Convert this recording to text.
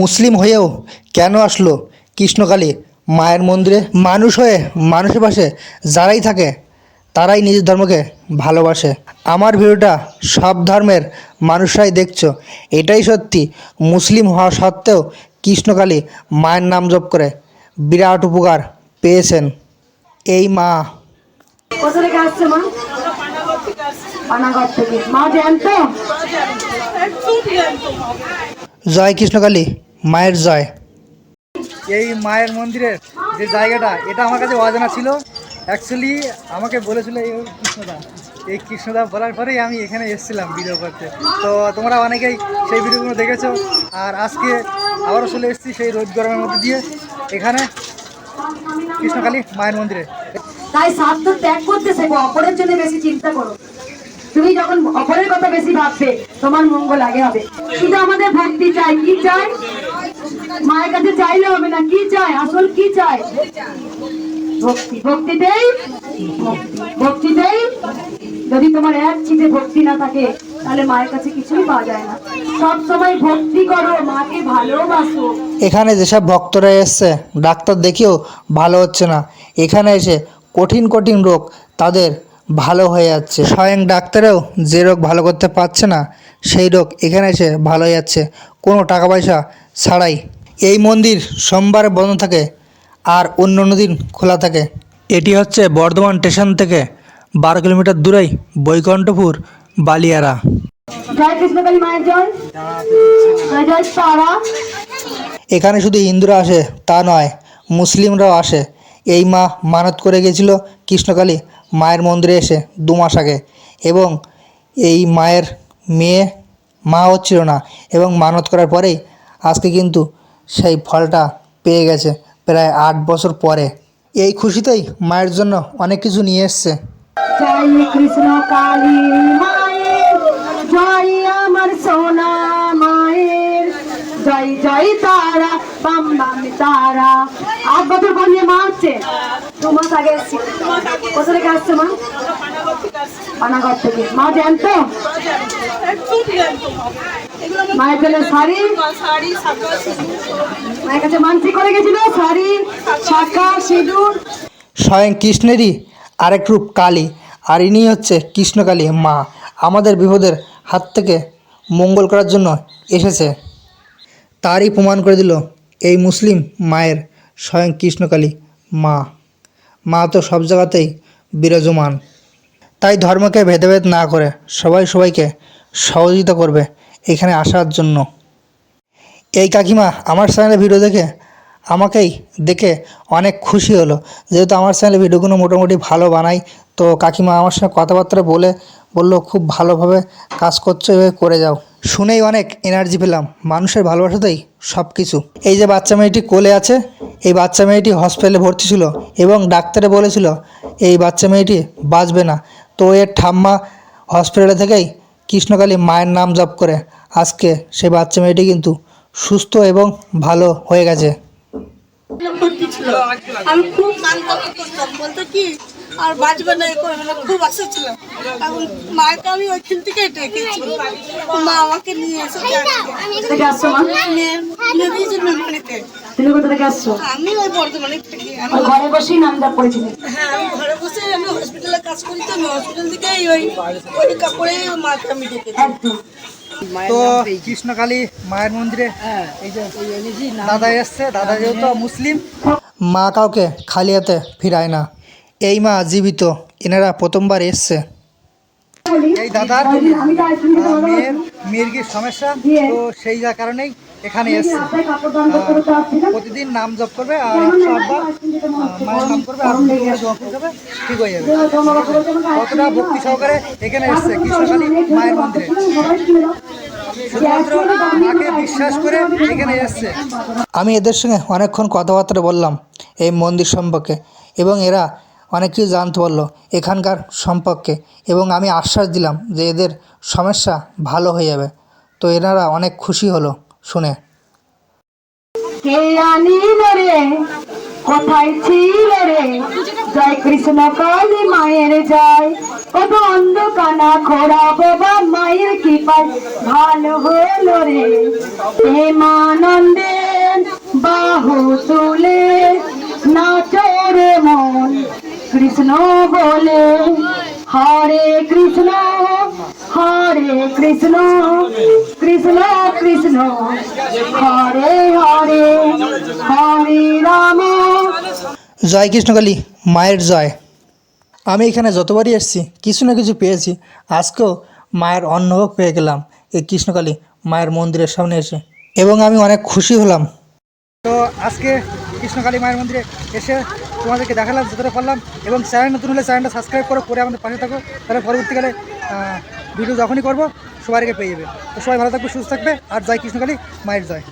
মুসলিম হয়েও কেন আসলো কৃষ্ণকালী? মায়ের মন্দিরে মানুষ হয়ে মানুষের পাশে যারাই থাকে তারাই নিজের ধর্মকে ভালোবাসে। আমার ভিডিওটা সব ধর্মের মানুষরাই দেখছ। এটাই সত্যি। মুসলিম হওয়া সত্ত্বেও কৃষ্ণকালী মায়ের নাম জপ করে বিরাট উপকার পেয়েছেন। এই মা। কোথা থেকে আসছে মা? পানাগড় থেকে। মা জয় কৃষ্ণকালী। মায়ের জয়। এই মায়ের মন্দিরের যে জায়গাটা এটা আমার কাছে অজানা ছিল। অ্যাকচুয়ালি আমাকে বলেছিল এই কৃষ্ণদা। এই কৃষ্ণদা বলার পরেই আমি এখানে এসেছিলাম ভিডিও করতে। তো তোমরা অনেকেই সেই ভিডিওগুলো দেখেছ। আর আজকে আবারও চলে এসেছি সেই রোদ গরমের মধ্যে দিয়ে এখানে কৃষ্ণকালী মায়ের মন্দিরে। তাই স্বার্থ ত্যাগ করতে শেখো অপরের জন্য বেশি চিন্তা করো। তুমি যখন অপরের কথা বেশি ভাববে তোমার মঙ্গল আগে হবে। শুধু আমাদের ভক্তি চাই কি চাই? মায়ের কাছে চাইলে হবে না। কি চাই আসল কি ভক্তি। ভক্তিতেই ভক্তিতেই যদি তোমার এক চিঠে ভক্তি না থাকে, তাহলে মায়ের কাছে কিছুই পাওয়া যায় না। সব সময় ভক্তি করো, মাকে ভালোবাসো। এখানে যেসব ভক্তরা এসছে, ডাক্তার দেখেও ভালো হচ্ছে না। এখানে এসে কঠিন কঠিন রোগ তাদের ভালো হয়ে যাচ্ছে। স্বয়ং ডাক্তারেও যে রোগ ভালো করতে পারছে না, সেই রোগ এখানে এসে ভালো হয়ে যাচ্ছে। কোনো টাকা পয়সা ছাড়াই এই মন্দির সোমবারে বন্ধ থাকে আর অন্য অন্য দিন খোলা থাকে। এটি হচ্ছে বর্ধমান স্টেশন থেকে বারো কিলোমিটার দূরেই বৈকণ্ঠপুর বালিয়ারা। এখানে শুধু হিন্দুরা আসে তা নয় মুসলিমরাও আসে। এই মা মানত করে গেছিল কৃষ্ণকালী মায়ের মন্দিরে এসে দু মাস আগে এবং এই মায়ের মেয়ে মা হচ্ছিল না এবং মানত করার পরেই আজকে কিন্তু সেই ফলটা পেয়ে গেছে প্রায় আট বছর পরে। এই খুশিতেই মায়ের জন্য অনেক কিছু নিয়ে এসছে। জয় কৃষ্ণ কালী আমার সোনা মায়ের তারা তারা। থেকে মা? মা জানতো মায়ের জন্য শাড়ি? মায়ের কাছে মানসিক করে গেছিল? শাড়ি শাখা সিঁদুর। স্বয়ং কৃষ্ণেরই আরেক রূপ কালী আর ইনি হচ্ছে কৃষ্ণকালী মা। আমাদের বিপদের হাত থেকে মঙ্গল করার জন্য এসেছে। তারই প্রমাণ করে দিল এই মুসলিম মায়ের স্বয়ং কৃষ্ণকালী মা। মা তো সব জায়গাতেই বিরাজমান। তাই ধর্মকে ভেদাভেদ না করে সবাই সবাইকে সহযোগিতা করবে এখানে আসার জন্য। এই কাকিমা আমার চ্যানেলে ভিডিও দেখে আমাকেই দেখে অনেক খুশি হলো। যেহেতু আমার চ্যানেলে ভিডিওগুলো মোটামুটি ভালো বানাই, তো কাকিমা আমার সঙ্গে কথাবার্তা বলে বলল, খুব ভালোভাবে কাজ করছ, এভাবে করে যাও। শুনেই অনেক এনার্জি পেলাম, মানুষের ভালোবাসাতেই সব কিছু এই যে বাচ্চা মেয়েটি কোলে আছে, এই বাচ্চা মেয়েটি হসপিটালে ভর্তি ছিল এবং ডাক্তারে বলেছিল, এই বাচ্চা মেয়েটি বাঁচবে না। তো এর ঠাম্মা হসপিটালে থেকেই কৃষ্ণকালী মায়ের নাম জপ করে আজকে সেই বাচ্চা মেয়েটি কিন্তু সুস্থ এবং ভালো হয়ে গেছে। আমি খুব করতাম বলতো কি? আর বাঁচবে না এ করবে না খুব আশা ছিল এখন মাকে আমি ওইখান থেকে ডেকেছি। মা আমাকে নিয়ে তুমি কোথা থেকে আসছো? আমি ওই বর্ধমানে থেকে। আমি ঘরে বসেই নাম জপ হ্যাঁ আমি ঘরে বসে আমি হসপিটালে কাজ করি তো আমি হসপিটাল থেকে ওই ওই কাপড়ে মাকে আমি ডেকেছি। একদম। তো কৃষ্ণকালী মায়ের মন্দিরে এই যে দাদা এসছে দাদা যেহেতু মুসলিম মা কাউকে খালি হাতে ফিরায় না। এই মা জীবিত এনারা প্রথমবার এসছে। এই দাদার মেয়ের মেয়ের কি সমস্যা? তো সেই যা কারণেই এখানে এসছে। প্রতিদিন নাম জপ করবে আর মায়ের নাম করবে আর জপ করবে ঠিক হয়ে যাবে। কতটা ভক্তি সহকারে এখানে এসছে কৃষ্ণকালী মায়ের মন্দিরে। বিশ্বাস করে এখানে আমি এদের সঙ্গে অনেকক্ষণ কথাবার্তা বললাম এই মন্দির সম্পর্কে এবং এরা অনেক কিছু জানতে পারল এখানকার সম্পর্কে এবং আমি আশ্বাস দিলাম যে এদের সমস্যা ভালো হয়ে যাবে। তো এনারা অনেক খুশি হলো শুনে। কোথায় ছিল রে? জয় কৃষ্ণ কালী মায়ের জয়। ও বন্ধ কানা খোড়া বাবা মায়ের কি পাই ভালো হলো রে, প্রেমানন্দে বাহু তুলে। কৃষ্ণ বলে হরে কৃষ্ণ হরে কৃষ্ণ কৃষ্ণ কৃষ্ণ হরে হরে হরে রাম। জয় কৃষ্ণকালী মায়ের জয়। আমি এখানে যতবারই এসেছি কিছু না কিছু পেয়েছি আজকেও মায়ের অন্নভোগ পেয়ে গেলাম এই কৃষ্ণকালী মায়ের মন্দিরের সামনে এসে এবং আমি অনেক খুশি হলাম। তো আজকে কৃষ্ণকালী মায়ের মন্দিরে এসে তোমাদেরকে দেখালাম যতটা পারলাম এবং চ্যানেল নতুন হলে চ্যানেলটা সাবস্ক্রাইব করো, করে আমাদের পাশে থাকো। তাহলে পরবর্তীকালে ভিডিও যখনই করব, সবাইকে পেয়ে যাবে। তো সবাই ভালো থাকবে, সুস্থ থাকবে। আর জয় কৃষ্ণকালী, মায়ের জয়।